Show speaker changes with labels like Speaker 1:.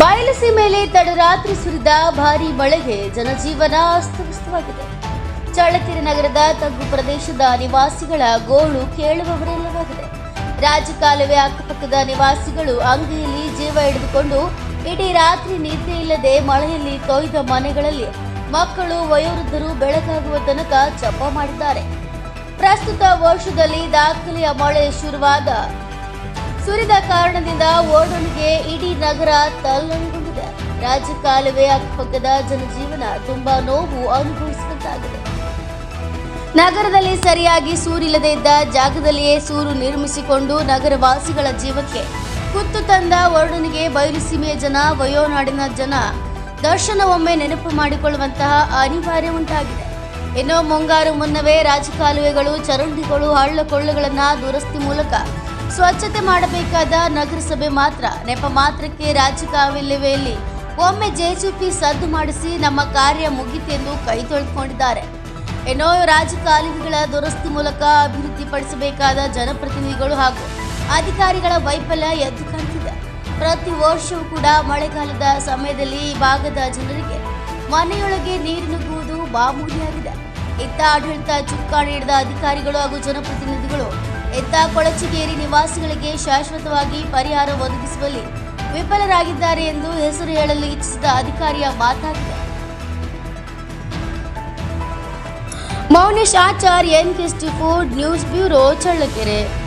Speaker 1: ಬಯಲುಸೀಮೆಯಲ್ಲಿ ತಡರಾತ್ರಿ ಸುರಿದ ಭಾರೀ ಮಳೆಗೆ ಜನಜೀವನ ಅಸ್ತವ್ಯಸ್ತವಾಗಿದೆ. ಚಳ್ಳಕೆರೆ ನಗರದ ತಗ್ಗು ಪ್ರದೇಶದ ನಿವಾಸಿಗಳ ಗೋಳು ಕೇಳುವವರೆಲ್ಲವಾಗಿದೆ ರಾಜಕಾಲುವೆ ಅಕ್ಕಪಕ್ಕದ ನಿವಾಸಿಗಳು ಅಂಗೈಯಲ್ಲಿ ಜೀವ ಹಿಡಿದುಕೊಂಡು ಇಡೀ ರಾತ್ರಿ ನಿದ್ದೆ ಇಲ್ಲದೆ ಮಳೆಯಲ್ಲಿ ತೊಯ್ದ ಮನೆಗಳಲ್ಲಿ ಮಕ್ಕಳು, ವಯೋವೃದ್ಧರು ಬೆಳಕಾಗುವ ತನಕ ಜಪ ಮಾಡಿದ್ದಾರೆ. ಪ್ರಸ್ತುತ ವರ್ಷದಲ್ಲಿ ದಾಖಲೆಯ ಮಳೆ ಶುರುವಾದ ಸುರಿದ ಕಾರಣದಿಂದ ಓಡೋಣಿಗೆ ಇಡೀ ನಗರ ತಲ್ಲಣಗೊಂಡಿದೆ. ರಾಜ್ಯ ಕಾಲುವೆ ಅಕ್ಕಪಕ್ಕದ ಜನಜೀವನ ತುಂಬಾ ನೋವು ಅನುಭವಿಸುವಂತಾಗಿದೆ ನಗರದಲ್ಲಿ ಸರಿಯಾಗಿ ಸೂರಿಲ್ಲದೆ ಇದ್ದ ಜಾಗದಲ್ಲಿಯೇ ಸೂರು ನಿರ್ಮಿಸಿಕೊಂಡು ನಗರವಾಸಿಗಳ ಜೀವಕ್ಕೆ ಕುತ್ತು ತಂದ ವರ್ಣನಿಗೆ ಬಯಲುಸೀಮೆಯ ಜನ, ವಯೋನಾಡಿನ ಜನ ದರ್ಶನವೊಮ್ಮೆ ನೆನಪು ಮಾಡಿಕೊಳ್ಳುವಂತಹ ಅನಿವಾರ್ಯ ಉಂಟಾಗಿದೆ. ಇನ್ನು ಮುಂಗಾರು ಮುನ್ನವೇ ರಾಜಕಾಲುವೆಗಳು ಚರಂಡಿಗಳು, ಹಳ್ಳ ಕೊಳ್ಳಗಳನ್ನು ದುರಸ್ತಿ ಮೂಲಕ ಸ್ವಚ್ಛತೆ ಮಾಡಬೇಕಾದ ನಗರಸಭೆ ಮಾತ್ರ. ನೆಪ ಮಾತ್ರಕ್ಕೆ ರಾಜಕಾಲುವೆಯಲ್ಲಿ ಒಮ್ಮೆ ಜೆಜೆಪಿ ಸದ್ದು ಮಾಡಿಸಿ ನಮ್ಮ ಕಾರ್ಯ ಮುಗಿತೆಂದು ಕೈ ತೊಳೆದುಕೊಂಡಿದ್ದಾರೆ. ಏನೋ ರಾಜಕಾಲುವೆಗಳ ದುರಸ್ತಿ ಮೂಲಕ ಅಭಿವೃದ್ಧಿಪಡಿಸಬೇಕಾದ ಜನಪ್ರತಿನಿಧಿಗಳು ಹಾಗೂ ಅಧಿಕಾರಿಗಳ ವೈಫಲ್ಯ ಎದ್ದು ಕಾಣ್ತಿದೆ. ಪ್ರತಿ ವರ್ಷವೂ ಕೂಡ ಮಳೆಗಾಲದ ಸಮಯದಲ್ಲಿ ಈ ಭಾಗದ ಜನರಿಗೆ ಮನೆಯೊಳಗೆ ನೀರು ನುಗ್ಗುವುದು ಮಾಮೂಲಿಯಾಗಿದೆ ಇತ್ತ ಆಡಳಿತ ಚುಕ್ಕಾಣಿ ಹಿಡಿದ ಅಧಿಕಾರಿಗಳು ಹಾಗೂ ಜನಪ್ರತಿನಿಧಿಗಳು ಇತ್ತ ಕೊಳಚಿಗೇರಿ ನಿವಾಸಿಗಳಿಗೆ ಶಾಶ್ವತವಾಗಿ ಪರಿಹಾರ ಒದಗಿಸುವಲ್ಲಿ ವಿಫಲರಾಗಿದ್ದಾರೆ ಎಂದು ಹೆಸರು ಹೇಳಲು ಇಚ್ಛಿಸಿದ ಅಧಿಕಾರಿಯ ಮಾತಾಗಿದೆ. Mounesh Achar N food news bureau, Challakere.